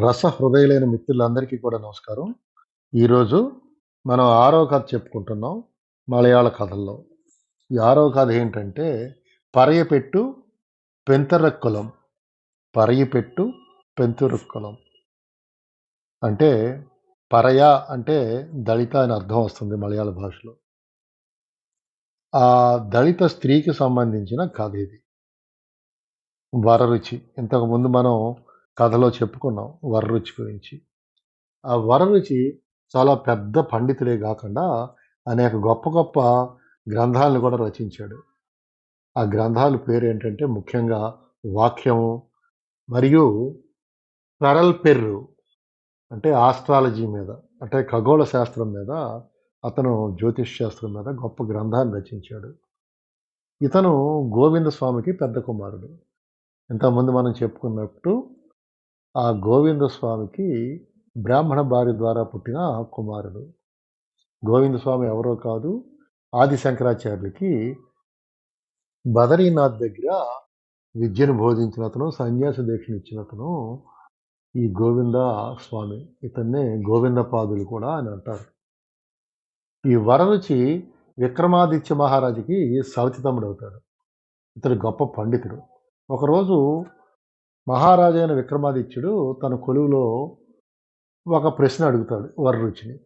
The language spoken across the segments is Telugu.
రస హృదయులైన మిత్రులందరికీ కూడా నమస్కారం. ఈరోజు మనం ఆరో కథ చెప్పుకుంటున్నాం మలయాళ కథల్లో. ఈ ఆరో కథ ఏంటంటే పరయపెట్టు పెంతరక్కులం పరయపెట్టు పెంతురక్కులం అంటే పరయ అంటే దళిత అని అర్థం వస్తుంది మలయాళ భాషలో. ఆ దళిత స్త్రీకి సంబంధించిన కథ ఇది. వరరుచి. ఇంతకుముందు మనం కథలో చెప్పుకున్నాం వరరుచి గురించి. ఆ వరరుచి చాలా పెద్ద పండితుడే కాకుండా అనేక గొప్ప గొప్ప గ్రంథాలను కూడా రచించాడు. ఆ గ్రంథాల పేరు ఏంటంటే ముఖ్యంగా వాక్యము మరియు పెరల్ పెర్రు అంటే ఆస్ట్రాలజీ మీద అంటే ఖగోళ శాస్త్రం మీద అతను జ్యోతిష్ శాస్త్రం మీద గొప్ప గ్రంథాన్ని రచించాడు. ఇతను గోవింద స్వామికి పెద్ద కుమారుడు. ఇంతకుముందు మనం చెప్పుకున్నట్టు ఆ గోవింద స్వామికి బ్రాహ్మణ భార్య ద్వారా పుట్టిన కుమారుడు. గోవింద స్వామి ఎవరో కాదు ఆది శంకరాచార్యులకి బదరీనాథ్ దగ్గర విద్యను బోధించిన అతను సన్యాస దీక్షను ఇచ్చిన అతను ఈ గోవింద స్వామి ఇతన్నే గోవింద పాదులు కూడా అని అంటారు. ఈ వరరుచి విక్రమాదిత్య మహారాజుకి సవతితముడు అవుతాడు ఇతడు గొప్ప పండితుడు. ఒకరోజు మహారాజైన విక్రమాదిత్యుడు తన కొలువులో ఒక ప్రశ్న అడుగుతాడు వరరుచిని.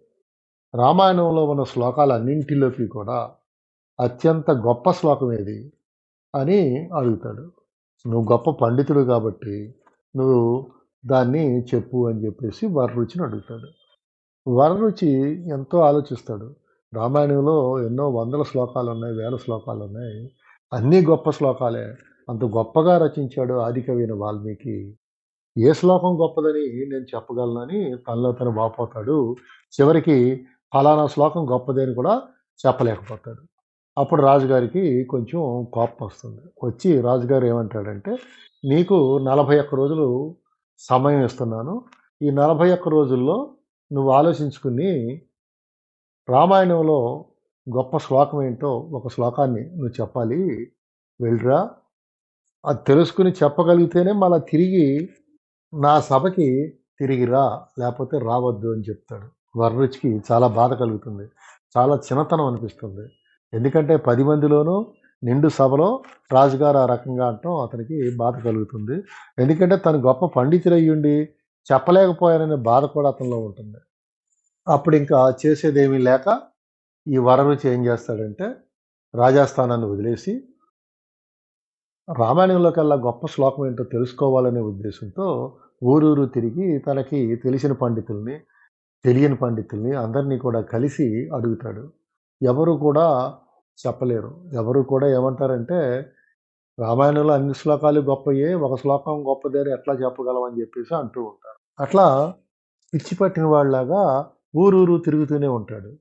రామాయణంలో ఉన్న శ్లోకాలన్నింటిలోకి కూడా అత్యంత గొప్ప శ్లోకం ఏది అని అడుగుతాడు. నువ్వు గొప్ప పండితుడు కాబట్టి నువ్వు దాన్ని చెప్పు అని చెప్పేసి వరరుచిని అడుగుతాడు. వరరుచి ఎంతో ఆలోచిస్తాడు. రామాయణంలో ఎన్నో వందల శ్లోకాలు ఉన్నాయి వేల శ్లోకాలు ఉన్నాయి అన్నీ గొప్ప శ్లోకాలే. అంత గొప్పగా రచించాడు ఆదికవిన వాల్మీకి. ఏ శ్లోకం గొప్పదని నేను చెప్పగలనని తనలో తను బాపోతాడు చివరికి ఫలానా శ్లోకం గొప్పది అని కూడా చెప్పలేకపోతాడు. అప్పుడు రాజుగారికి కొంచెం కోపం వస్తుంది. వచ్చి రాజుగారు ఏమంటాడంటే నీకు నలభై ఒక్క రోజులు సమయం ఇస్తున్నాను. ఈ నలభై ఒక్క రోజుల్లో నువ్వు ఆలోచించుకుని రామాయణంలో గొప్ప శ్లోకం ఏంటో ఒక శ్లోకాన్ని నువ్వు చెప్పాలి. వెళ్ళరా. అది తెలుసుకుని చెప్పగలిగితేనే మళ్ళీ తిరిగి నా సభకి తిరిగి రా లేకపోతే రావద్దు అని చెప్తాడు. వర్రుచికి చాలా బాధ కలుగుతుంది. చాలా చిన్నతనం అనిపిస్తుంది. ఎందుకంటే పది మందిలోనూ నిండు సభలో రాజుగారు ఆ రకంగా అంటాం అతనికి బాధ కలుగుతుంది. ఎందుకంటే తను గొప్ప పండితులయ్యుండి చెప్పలేకపోయాననే బాధ కూడా అతనిలో ఉంటుంది. అప్పుడు ఇంకా చేసేదేమీ లేక ఈ వరరుచి ఏం చేస్తాడంటే రాజాస్థానాన్ని వదిలేసి రామాయణంలోకెల్లా గొప్ప శ్లోకం ఏంటో తెలుసుకోవాలనే ఉద్దేశంతో ఊరూరు తిరిగి తనకి తెలిసిన పండితుల్ని తెలియని పండితుల్ని అందరినీ కూడా కలిసి అడుగుతాడు. ఎవరు కూడా చెప్పలేరు. ఎవరు కూడా ఏమంటారంటే రామాయణంలో అన్ని శ్లోకాలు గొప్పయే ఒక శ్లోకం గొప్పదే అని ఎట్లా చెప్పగలం అని చెప్పేసి అంటూ ఉంటారు. అట్లా పిచ్చి పట్టిన వాళ్ళలాగా ఊరూరు తిరుగుతూనే ఉంటాడు.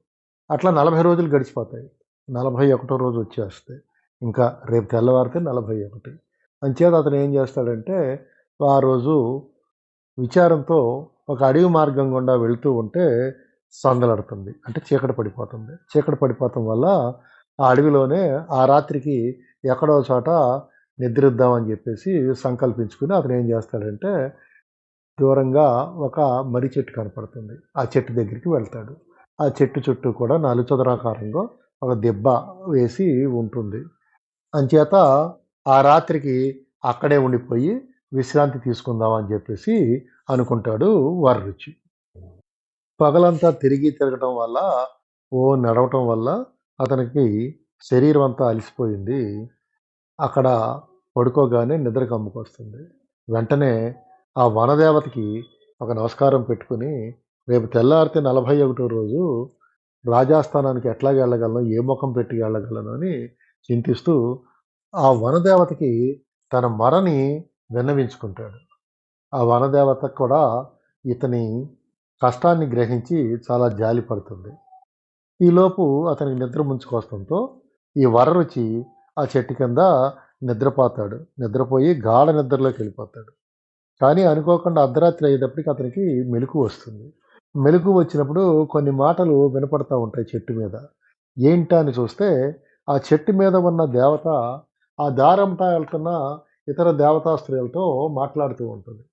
అట్లా నలభై రోజులు గడిచిపోతాయి. నలభై ఒకటో రోజు వచ్చేస్తాయి ఇంకా రేపు తెల్లవారితే నలభై ఒకటి. అంచేత అతను ఏం చేస్తాడంటే ఆ రోజు విచారంతో ఒక అడవి మార్గం గుండా వెళుతూ ఉంటే సందలడుతుంది. అంటే చీకటి పడిపోతుంది. చీకటి పడిపోవటం వల్ల ఆ అడవిలోనే ఆ రాత్రికి ఎక్కడో చోట నిద్రిద్దామని చెప్పేసి సంకల్పించుకుని అతను ఏం చేస్తాడంటే దూరంగా ఒక మర్రి చెట్టు కనపడుతుంది. ఆ చెట్టు దగ్గరికి వెళ్తాడు. ఆ చెట్టు చుట్టూ కూడా నలుచదరాకారంగా ఒక దెబ్బ వేసి ఉంటుంది. అంచేత ఆ రాత్రికి అక్కడే ఉండిపోయి విశ్రాంతి తీసుకుందాం అని చెప్పేసి అనుకుంటాడు వరరుచి. పగలంతా తిరిగి తిరగటం వల్ల ఓ నడవటం వల్ల అతనికి శరీరం అంతా అలసిపోయింది. అక్కడ పడుకోగానే నిద్ర కమ్ముకొస్తుంది వెంటనే ఆ వనదేవతకి ఒక నమస్కారం పెట్టుకుని రేపు తెల్లారితే నలభై ఒకటో రోజు రాజాస్థానానికి ఎట్లా వెళ్ళగలను ఏ ముఖం పెట్టి వెళ్ళగలను అని చింతిస్తూ ఆ వనదేవతకి తన మరని విన్నవించుకుంటాడు. ఆ వనదేవత కూడా ఇతని కష్టాన్ని గ్రహించి చాలా జాలి పడుతుంది. ఈలోపు అతనికి నిద్ర ముంచుకొస్తంతో ఈ వరరుచి ఆ చెట్టు కింద నిద్రపోతాడు. నిద్రపోయి గాఢ నిద్రలోకి వెళ్ళిపోతాడు. కానీ అనుకోకుండా అర్ధరాత్రి అయ్యేటప్పటికి అతనికి మెలకు వస్తుంది. మెలకు వచ్చినప్పుడు కొన్ని మాటలు వినపడతా ఉంటాయి చెట్టు మీద. ఏంటా అని చూస్తే ఆ చెట్టు మీద ఉన్న దేవత ఆ దారంతా వెళ్తున్న ఇతర దేవతా స్త్రీలతో మాట్లాడుతూ ఉంటుంది.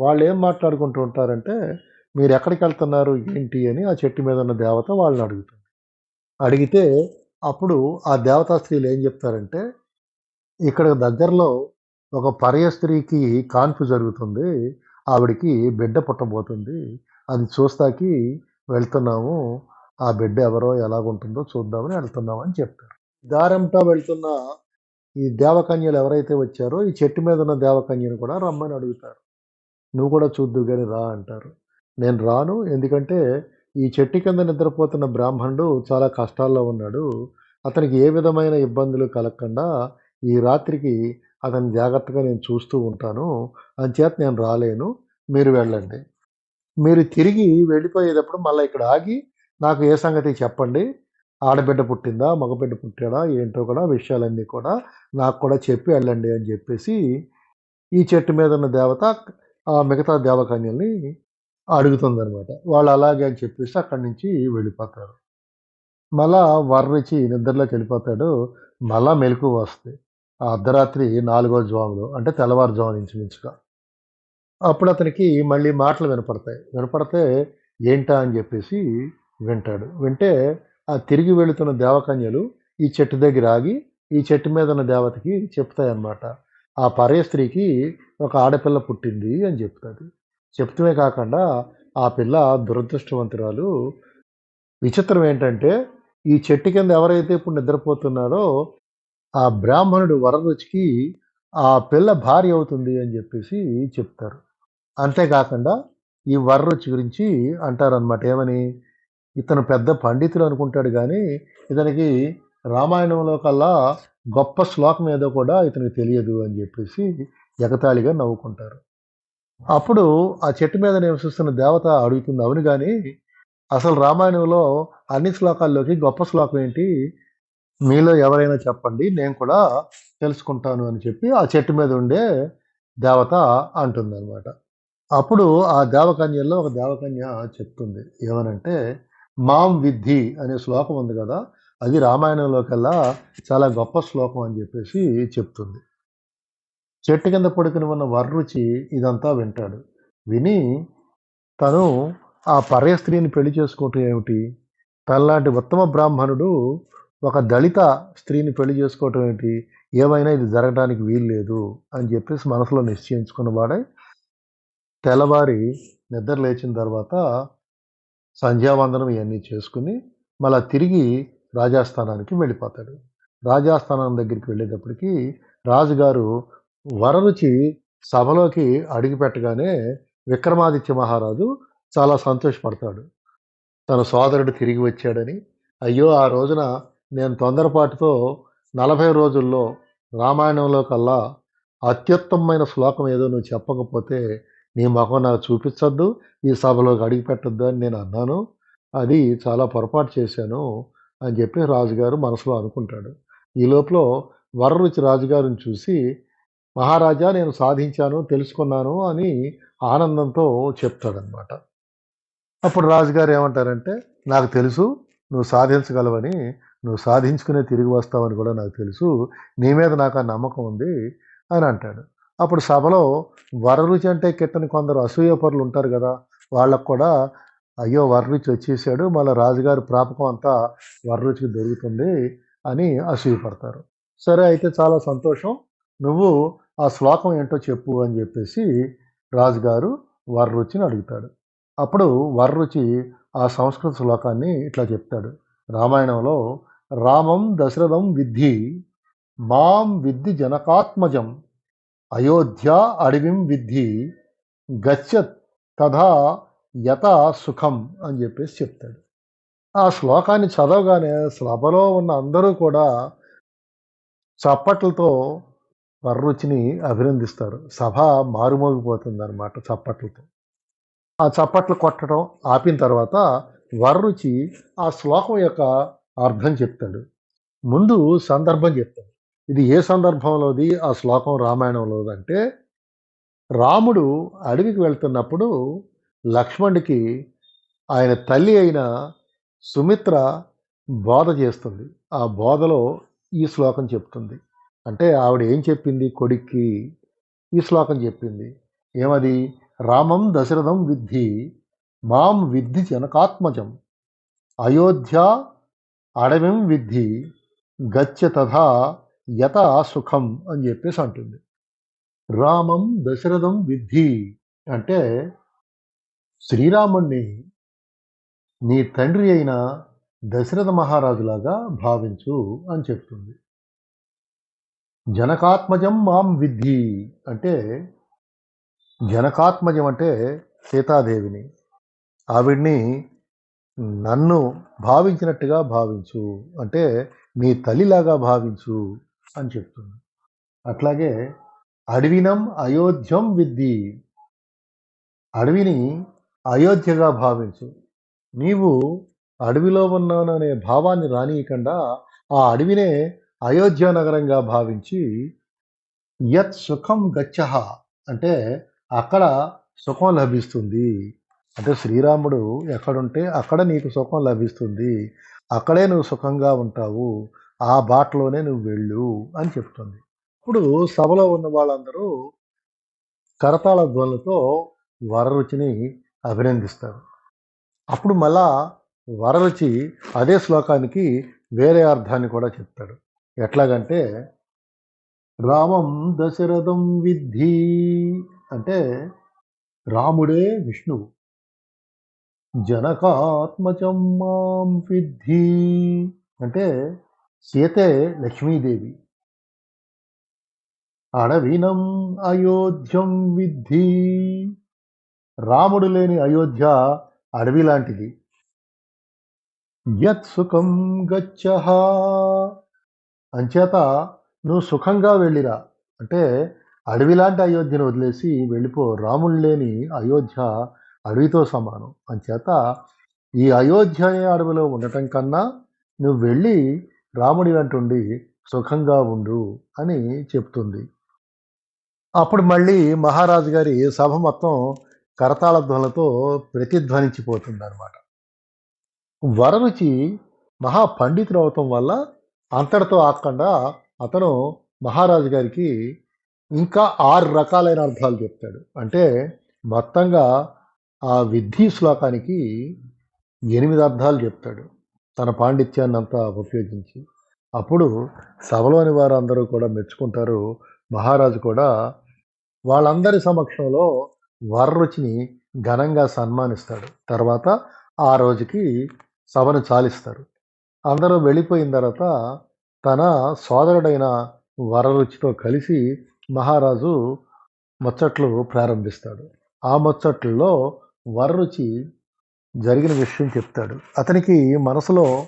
వాళ్ళు ఏం మాట్లాడుకుంటూ ఉంటారంటే మీరు ఎక్కడికి వెళ్తున్నారు? ఏంటి? అని ఆ చెట్టు మీద ఉన్న దేవత వాళ్ళని అడుగుతుంది. అడిగితే అప్పుడు ఆ దేవతా స్త్రీలు ఏం చెప్తారంటే ఇక్కడ దగ్గరలో ఒక పర్య స్త్రీకి కాన్పు జరుగుతుంది. ఆవిడికి బిడ్డ పుట్టబోతుంది. అది చూస్తాకి వెళ్తున్నాము. ఆ బిడ్డ ఎవరో ఎలాగుంటుందో చూద్దామని వెళ్తున్నామని చెప్తారు. దారంతా వెళ్తున్న ఈ దేవకన్యలు ఎవరైతే వచ్చారో ఈ చెట్టు మీద ఉన్న దేవకన్యను కూడా రమ్మని అడుగుతారు. నువ్వు కూడా చూద్దు కానీ రా అంటారు. నేను రాను ఎందుకంటే ఈ చెట్టు కింద నిద్రపోతున్న బ్రాహ్మణుడు చాలా కష్టాల్లో ఉన్నాడు. అతనికి ఏ విధమైన ఇబ్బందులు కలగకుండా ఈ రాత్రికి అతని జాగ్రత్తగా నేను చూస్తూ ఉంటాను. అంచేత నేను రాలేను. మీరు వెళ్ళండి. మీరు తిరిగి వెళ్ళిపోయేటప్పుడు మళ్ళీ ఇక్కడ ఆగి నాకు ఏ సంగతి చెప్పండి. ఆడబిడ్డ పుట్టిందా మగబిడ్డ పుట్టాడా ఏంటో కూడా విషయాలన్నీ కూడా నాకు కూడా చెప్పి వెళ్ళండి అని చెప్పేసి ఈ చెట్టు మీద ఉన్న దేవత ఆ మిగతా దేవకన్యల్ని అడుగుతుందనమాట వాళ్ళు అలాగే అని చెప్పేసి అక్కడి నుంచి వెళ్ళిపోతారు. మళ్ళా వర్రిచి నిద్రలోకి వెళ్ళిపోతాడు. మళ్ళా మెలకు వస్తాయి ఆ అర్ధరాత్రి నాలుగో జ్వాములు అంటే తెల్లవారుజాము ఇంచుమించుగా. అప్పుడు అతనికి మళ్ళీ మాటలు వినపడతాయి. వినపడితే ఏంటా అని చెప్పేసి వింటాడు. వింటే ఆ తిరిగి వెళుతున్న దేవకన్యలు ఈ చెట్టు దగ్గర ఆగి ఈ చెట్టు మీద ఉన్న దేవతకి చెప్తాయన్నమాట. ఆ పరే స్త్రీకి ఒక ఆడపిల్ల పుట్టింది అని చెప్తుంది. చెప్తూనే కాకుండా ఆ పిల్ల దురదృష్టవంతురాలు. విచిత్రం ఏంటంటే ఈ చెట్టు కింద ఎవరైతే ఇప్పుడు నిద్రపోతున్నారో ఆ బ్రాహ్మణుడు వరదొచ్చికి ఆ పిల్ల భార్య అవుతుంది అని చెప్పేసి చెప్తారు. అంతేకాకుండా ఈ వరరుచి గురించి అంటారనమాట ఏమని? ఇతను పెద్ద పండితులు అనుకుంటాడు కానీ ఇతనికి రామాయణంలో కల్లా గొప్ప శ్లోకం ఏదో కూడా ఇతనికి తెలియదు అని చెప్పేసి ఎగతాళిగా నవ్వుకుంటారు. అప్పుడు ఆ చెట్టు మీద నివసిస్తున్న దేవత అడుగుతుంది అవును కానీ అసలు రామాయణంలో అన్ని శ్లోకాల్లోకి గొప్ప శ్లోకం ఏంటి? మీలో ఎవరైనా చెప్పండి నేను కూడా తెలుసుకుంటాను అని చెప్పి ఆ చెట్టు మీద ఉండే దేవత అంటుందన్నమాట. అప్పుడు ఆ దేవకన్యల్లో ఒక దేవకన్య చెప్తుంది ఏమనంటే మాం విద్ధి అనే శ్లోకం ఉంది కదా అది రామాయణంలోకెల్లా చాలా గొప్ప శ్లోకం అని చెప్పేసి చెప్తుంది. చెట్టు కింద పడుకుని ఉన్న వర్రుచి ఇదంతా వింటాడు. విని తను ఆ పర్య స్త్రీని పెళ్ళి చేసుకోవటం ఏమిటి? తనలాంటి ఉత్తమ బ్రాహ్మణుడు ఒక దళిత స్త్రీని పెళ్ళి చేసుకోవటం ఏంటి ఏమైనా ఇది జరగడానికి వీలు లేదు అని చెప్పేసి మనసులో నిశ్చయించుకున్న వాడే తెల్లవారి నిద్ర లేచిన తర్వాత సంధ్యావందనం ఇవన్నీ చేసుకుని మళ్ళా తిరిగి రాజాస్థానానికి వెళ్ళిపోతాడు. రాజాస్థానం దగ్గరికి వెళ్ళేటప్పటికి రాజుగారు వరరుచి సభలోకి అడుగుపెట్టగానే విక్రమాదిత్య మహారాజు చాలా సంతోషపడతాడు. తన సోదరుడు తిరిగి వచ్చాడని అయ్యో ఆ రోజున నేను తొందరపాటుతో నలభై రోజుల్లో రామాయణంలో కల్లా అత్యుత్తమమైన శ్లోకం ఏదో నువ్వు చెప్పకపోతే నీ ముఖం నాకు చూపించొద్దు ఈ సభలోకి అడిగిపెట్టొద్దు అని నేను అన్నాను. అది చాలా పొరపాటు చేశాను అని చెప్పి రాజుగారు మనసులో అనుకుంటాడు. ఈ లోపల వరరుచి రాజుగారిని చూసి మహారాజా నేను సాధించాను తెలుసుకున్నాను అని ఆనందంతో చెప్తాడనమాట అప్పుడు రాజుగారు ఏమంటారంటే నాకు తెలుసు నువ్వు సాధించగలవని నువ్వు సాధించుకునే తిరిగి వస్తావని కూడా నాకు తెలుసు నీ మీద నాకు ఆ నమ్మకం ఉంది అని అంటాడు. అప్పుడు సభలో వరరుచి అంటే కిట్టని కొందరు అసూయపరులు ఉంటారు కదా వాళ్ళకు కూడా అయ్యో వరరుచి వచ్చేసాడు మళ్ళీ రాజుగారి ప్రాపకం అంతా వరరుచికి దొరుకుతుంది అని అసూయపడతారు. సరే అయితే చాలా సంతోషం. నువ్వు ఆ శ్లోకం ఏంటో చెప్పు అని చెప్పేసి రాజుగారు వరరుచిని అడుగుతాడు. అప్పుడు వరరుచి ఆ సంస్కృత శ్లోకాన్ని ఇట్లా చెప్తాడు. రామాయణంలో రామం దశరథం విద్ధి మాం విద్ధి జనకాత్మజం అయోధ్య అడవిం విద్ధి గచ్చత్ తథా యత సుఖం అని చెప్పేసి చెప్తాడు. ఆ శ్లోకాన్ని చదవగానే సభలో ఉన్న అందరూ కూడా చప్పట్లతో వర్రుచిని అభినందిస్తారు. సభ మారుమోగిపోతుందన్నమాట చప్పట్లతో. ఆ చప్పట్లు కొట్టడం ఆపిన తర్వాత వర్రుచి ఆ శ్లోకం యొక్క అర్థం చెప్తాడు. ముందు సందర్భం చెప్తాడు. ఇది ఏ సందర్భంలోది ఆ శ్లోకం రామాయణంలో అంటే రాముడు అడవికి వెళ్తున్నప్పుడు లక్ష్మణుడికి ఆయన తల్లి అయిన సుమిత్ర బోధ చేస్తుంది. ఆ బోధలో ఈ శ్లోకం చెప్తుంది. అంటే ఆవిడ ఏం చెప్పింది? కొడుక్కి ఈ శ్లోకం చెప్పింది. ఏమది? రామం దశరథం విద్ధి మాం విద్ధి జనకాత్మజం అయోధ్య అడవిం విద్ధి గచ్చ తథా యత సుఖం అని చెప్పేసి అంటుంది. రామం దశరథం విద్ధి అంటే శ్రీరాముణ్ణి నీ తండ్రి అయిన దశరథ మహారాజులాగా భావించు అని చెప్తుంది. జనకాత్మజం మాం విద్ధి అంటే జనకాత్మజం అంటే సీతాదేవిని. ఆవిడ్ని నన్ను భావించినట్టుగా భావించు అంటే నీ తల్లిలాగా భావించు అని చెప్తుంది. అట్లాగే అడవినం అయోధ్యం విద్ది అడవిని అయోధ్యగా భావించు. నీవు అడవిలో ఉన్నాననే భావాన్ని రానియకుండా ఆ అడవినే అయోధ్య నగరంగా భావించి యత్ సుఖం గచ్చహ అంటే అక్కడ సుఖం లభిస్తుంది. అంటే శ్రీరాముడు ఎక్కడుంటే అక్కడ నీకు సుఖం లభిస్తుంది. అక్కడే నువ్వు సుఖంగా ఉంటావు. ఆ బాటలోనే నువ్వు వెళ్ళు అని చెప్తుంది. ఇప్పుడు సభలో ఉన్న వాళ్ళందరూ కరతాళ ధ్వనులతో వరరుచిని అభినందిస్తారు. అప్పుడు మళ్ళా వరరుచి అదే శ్లోకానికి వేరే అర్థాన్ని కూడా చెప్తాడు. ఎట్లాగంటే రామం దశరథం విద్ధి అంటే రాముడే విష్ణువు. జనకాత్మచం మాం విద్ధి అంటే సీతే లక్ష్మీదేవి. అడవినం అయోధ్యం విద్ధి. రాముడు లేని అయోధ్య అడవి లాంటిది యత్ సుఖం గచ్చహ. అంచేత నువ్వు సుఖంగా వెళ్ళిరా. అంటే అడవిలాంటి అయోధ్యను వదిలేసి వెళ్ళిపో. రాముడు లేని అయోధ్య అడవితో సమానం. అంచేత ఈ అయోధ్య అడవిలో ఉండటం కన్నా నువ్వు వెళ్ళి రాముడి వెంటుండి సుఖంగా ఉండు అని చెప్తుంది. అప్పుడు మళ్ళీ మహారాజు గారి సభ మొత్తం కరతాళ ధ్వనులతో ప్రతిధ్వనించిపోతుంది అనమాట వరరుచి మహాపండితుడు అవటం వల్ల అంతటితో ఆకుండా అతను మహారాజు గారికి ఇంకా ఆరు రకాలైన అర్థాలు చెప్తాడు. అంటే మొత్తంగా ఆ విద్ధి శ్లోకానికి ఎనిమిది అర్థాలు చెప్తాడు. తన పాండిత్యాన్ని అంతా ఉపయోగించి. అప్పుడు సభలోని వారందరూ కూడా మెచ్చుకుంటారు. మహారాజు కూడా వాళ్ళందరి సమక్షంలో వరరుచిని ఘనంగా సన్మానిస్తాడు. తర్వాత ఆ రోజుకి సభను చాలిస్తారు. అందరూ వెళ్ళిపోయిన తర్వాత తన సోదరుడైన వరరుచితో కలిసి మహారాజు ముచ్చట్లు ప్రారంభిస్తాడు. ఆ ముచ్చట్లలో వరరుచి జరిగిన విషయం చెప్తాడు. అతనికి మనసులో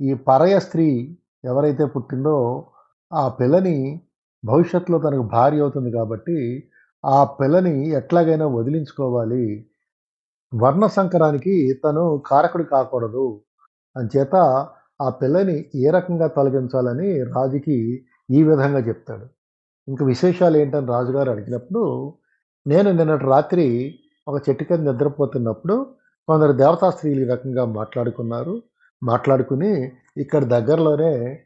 ఈ పరయ స్త్రీ ఎవరైతే పుట్టిందో ఆ పిల్లని భవిష్యత్తులో తనకు భార్య అవుతుంది కాబట్టి ఆ పిల్లని ఎట్లాగైనా వదిలించుకోవాలి. వర్ణ సంకరానికి తను కారకుడు కాకూడదు. అంచేత ఆ పిల్లని ఏ రకంగా తొలగించాలని రాజుకి ఈ విధంగా చెప్తాడు. ఇంక విశేషాలు ఏంటని రాజుగారు అడిగినప్పుడు నేను నిన్నటి రాత్రి ఒక చెట్టు కింద నిద్రపోతున్నప్పుడు కొందరు దేవతా స్త్రీలు ఈ రకంగా మాట్లాడుకున్నారు. మాట్లాడుకుని ఇక్కడ దగ్గరలోనే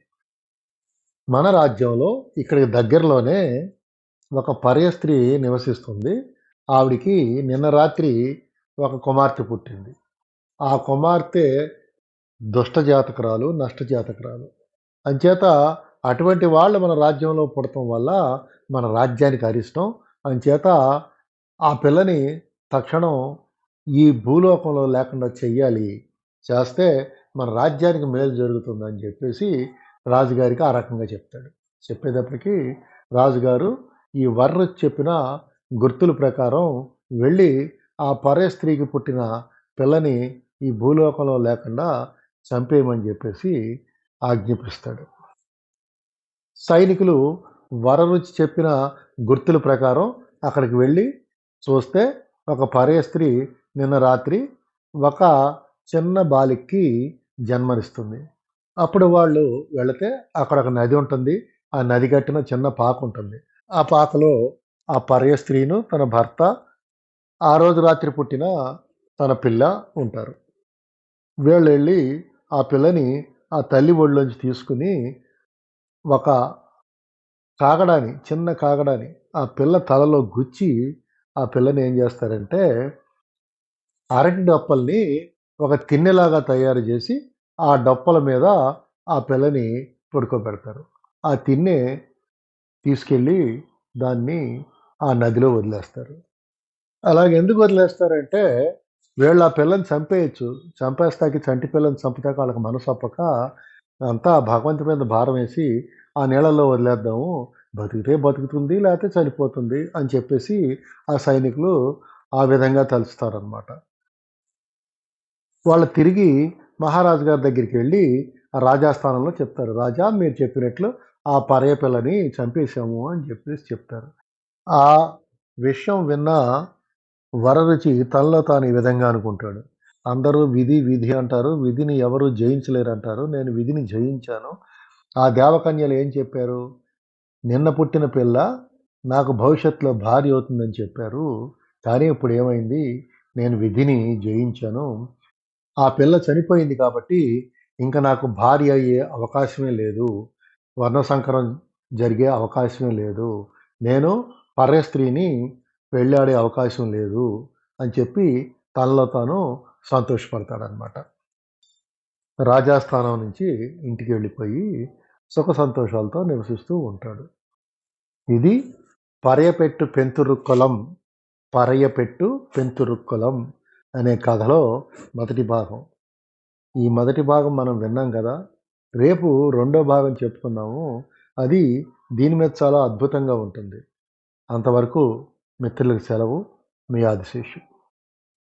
మన రాజ్యంలో ఇక్కడికి దగ్గరలోనే ఒక పర్య స్త్రీ నివసిస్తుంది. ఆవిడికి నిన్న రాత్రి ఒక కుమార్తె పుట్టింది. ఆ కుమార్తె దుష్ట జాతకురాలు నష్ట జాతకురాలు. అంచేత అటువంటి వాళ్ళు మన రాజ్యంలో పుడటం వల్ల మన రాజ్యానికి అరిష్టం. అంచేత ఆ పిల్లని తక్షణం ఈ భూలోకంలో లేకుండా చెయ్యాలి చేస్తే మన రాజ్యానికి మేలు జరుగుతుందని చెప్పేసి రాజుగారికి ఆ రకంగా చెప్తాడు. చెప్పేటప్పటికి రాజుగారు ఈ వర్ర చెప్పిన గుర్తుల ప్రకారం వెళ్ళి ఆ పరే స్త్రీకి పుట్టిన పిల్లని ఈ భూలోకంలో లేకుండా చంపేయమని చెప్పేసి ఆజ్ఞాపిస్తాడు. సైనికులు వరరుచి చెప్పిన గుర్తుల ప్రకారం అక్కడికి వెళ్ళి చూస్తే ఒక పర్య స్త్రీ నిన్న రాత్రి ఒక చిన్న బాలిక్కి జన్మనిస్తుంది. అప్పుడు వాళ్ళు వెళితే అక్కడ ఒక నది ఉంటుంది. ఆ నది కట్టిన చిన్న పాక ఉంటుంది. ఆ పాకలో ఆ పర్య స్త్రీను తన భర్త ఆ రోజు రాత్రి పుట్టిన తన పిల్ల ఉంటారు. వీళ్ళు వెళ్ళి ఆ పిల్లని ఆ తల్లి ఒళ్ళోంచి తీసుకుని ఒక కాగడాని చిన్న కాగడాని ఆ పిల్ల తలలో గుచ్చి ఆ పిల్లని ఏం చేస్తారంటే అరటి డొప్పల్ని ఒక తిన్నెలాగా తయారు చేసి ఆ డప్పల మీద ఆ పిల్లని పడుకోబెడతారు. ఆ తిన్నె తీసుకెళ్ళి దాన్ని ఆ నదిలో వదిలేస్తారు. అలాగే ఎందుకు వదిలేస్తారంటే వీళ్ళు ఆ పిల్లని చంపేయచ్చు. చంపేస్తాకి చంటి పిల్లని చంపితే వాళ్ళకి మనసు అప్పక అంతా భగవంతు మీద భారం వేసి ఆ నీళ్ళలో వదిలేద్దాము బతికితే బతుకుతుంది లేకపోతే చనిపోతుంది అని చెప్పేసి ఆ సైనికులు ఆ విధంగా తలుస్తారనమాట వాళ్ళు తిరిగి మహారాజు గారి దగ్గరికి వెళ్ళి ఆ రాజాస్థానంలో చెప్తారు. రాజా మీరు చెప్పినట్లు ఆ పర్య పిల్లని చంపేశాము అని చెప్పేసి చెప్తారు. ఆ విషయం విన్న వరరుచి తనలో తాను ఈ విధంగా అనుకుంటాడు. అందరూ విధి విధి అంటారు. విధిని ఎవరు జయించలేరు అంటారు నేను విధిని జయించాను. ఆ దేవకన్యలు ఏం చెప్పారు? నిన్న పుట్టిన పిల్ల నాకు భవిష్యత్తులో భార్య అవుతుందని చెప్పారు. కానీ ఇప్పుడు ఏమైంది? నేను విధిని జయించాను. ఆ పిల్ల చనిపోయింది కాబట్టి ఇంకా నాకు భార్య అయ్యే అవకాశమే లేదు. వర్ణ సంకరం జరిగే అవకాశమే లేదు. నేను పర్య స్త్రీని వెళ్ళాడే అవకాశం లేదు అని చెప్పి తనలో తాను సంతోషపడతాడనమాట రాజాస్థానం నుంచి ఇంటికి వెళ్ళిపోయి సుఖ సంతోషాలతో నివసిస్తూ ఉంటాడు. ఇది పరయపెట్టు పెంతురుక్కులం పరయపెట్టు పెంతురుక్కులం అనే కథలో మొదటి భాగం. ఈ మొదటి భాగం మనం విన్నాం కదా రేపు రెండో భాగం చెప్పుకుందాము అది దీని మీద చాలా అద్భుతంగా ఉంటుంది. అంతవరకు మిత్రులకు సెలవు. మీ ఆదిశేషు.